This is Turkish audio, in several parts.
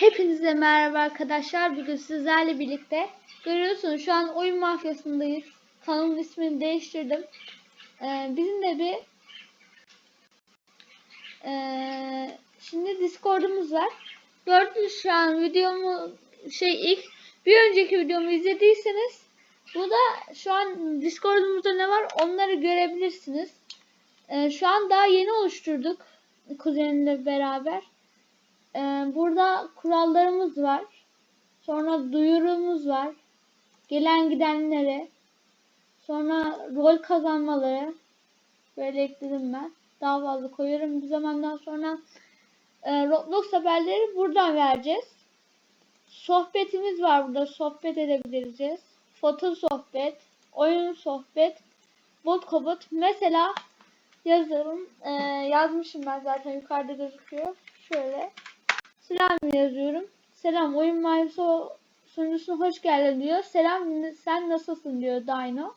Hepinize merhaba arkadaşlar. Bugün sizlerle birlikte görüyorsunuz şu an oyun mafyasındayız. Kanalın ismini değiştirdim. Ee, bizim de bir ee, şimdi Discord'umuz var. Gördünüz şu an videomu şey ilk bir önceki videomu izlediyseniz bu da şu an Discord'umuzda ne var onları görebilirsiniz. Ee, şu an daha yeni oluşturduk kuzenimle beraber. Ee, burada kurallarımız var. Sonra duyurumuz var. Gelen gidenlere. Sonra rol kazanmaları. Böyle ekledim ben. Daha fazla koyarım bir zamandan sonra. E, Roblox haberleri buradan vereceğiz. Sohbetimiz var burada. Sohbet edebiliriz. Foto sohbet. Oyun sohbet. Bot kobot. Mesela yazarım. E, yazmışım ben zaten yukarıda gözüküyor. Şöyle. Selam yazıyorum. Selam oyun mavisi sunucusuna hoş geldin diyor. Selam sen nasılsın diyor Dino.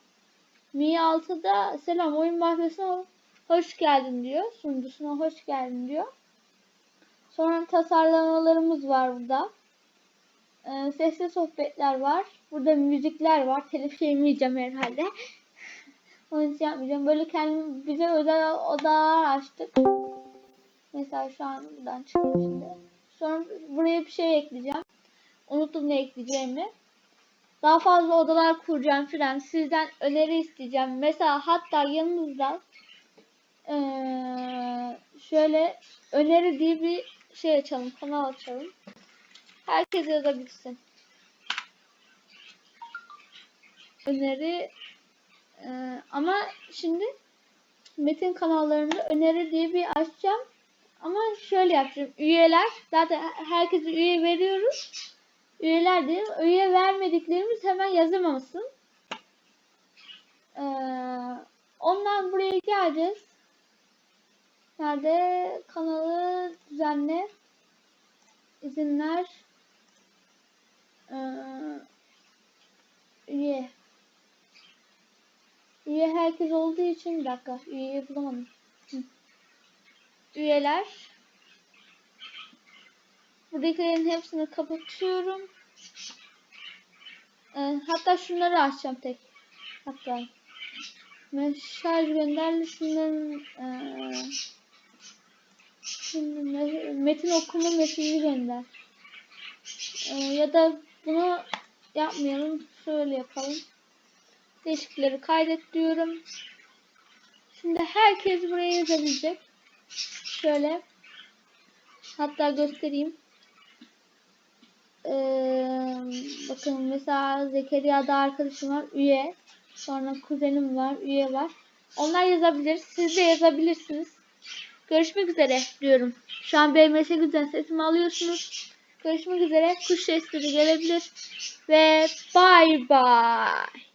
Mi 6'da selam oyun mafyasına hoş geldin diyor. Sunucusuna hoş geldin diyor. Sonra tasarlamalarımız var burada. Ee, sesli sohbetler var. Burada müzikler var. Telif yemeyeceğim herhalde. Onun için yapmayacağım. Böyle kendim bize özel odalar açtık. Mesela şu an buradan çıkayım şimdi. Sonra buraya bir şey ekleyeceğim. Unuttum ne ekleyeceğimi. Daha fazla odalar kuracağım filan. Sizden öneri isteyeceğim. Mesela hatta yanınızda ee, şöyle öneri diye bir şey açalım. Kanal açalım. Herkes yazabilsin. Öneri ee, ama şimdi Metin kanallarında öneri diye bir açacağım. Ama şöyle yapacağım. Üyeler zaten herkese üye veriyoruz. Üyeler diyelim. Üye vermediklerimiz hemen yazamamasın. Ee, ondan buraya geleceğiz. Nerede? Kanalı düzenle. izinler ee, üye. Üye herkes olduğu için bir dakika. Üyeyi bulamadım. Hı üyeler. Buradakilerin hepsini kapatıyorum. Ee, hatta şunları açacağım tek. Hatta mesaj gönderli şunların ee, şimdi metin okuma mesajı gönder. Ee, ya da bunu yapmayalım. Şöyle yapalım. Değişiklikleri kaydet diyorum. Şimdi herkes buraya yazabilecek. Şöyle. Hatta göstereyim. Ee, bakın mesela Zekeriya'da arkadaşım var. Üye. Sonra kuzenim var. Üye var. Onlar yazabilir. Siz de yazabilirsiniz. Görüşmek üzere diyorum. Şu an BMS güzel sesimi alıyorsunuz. Görüşmek üzere. Kuş sesleri gelebilir. Ve bye bye.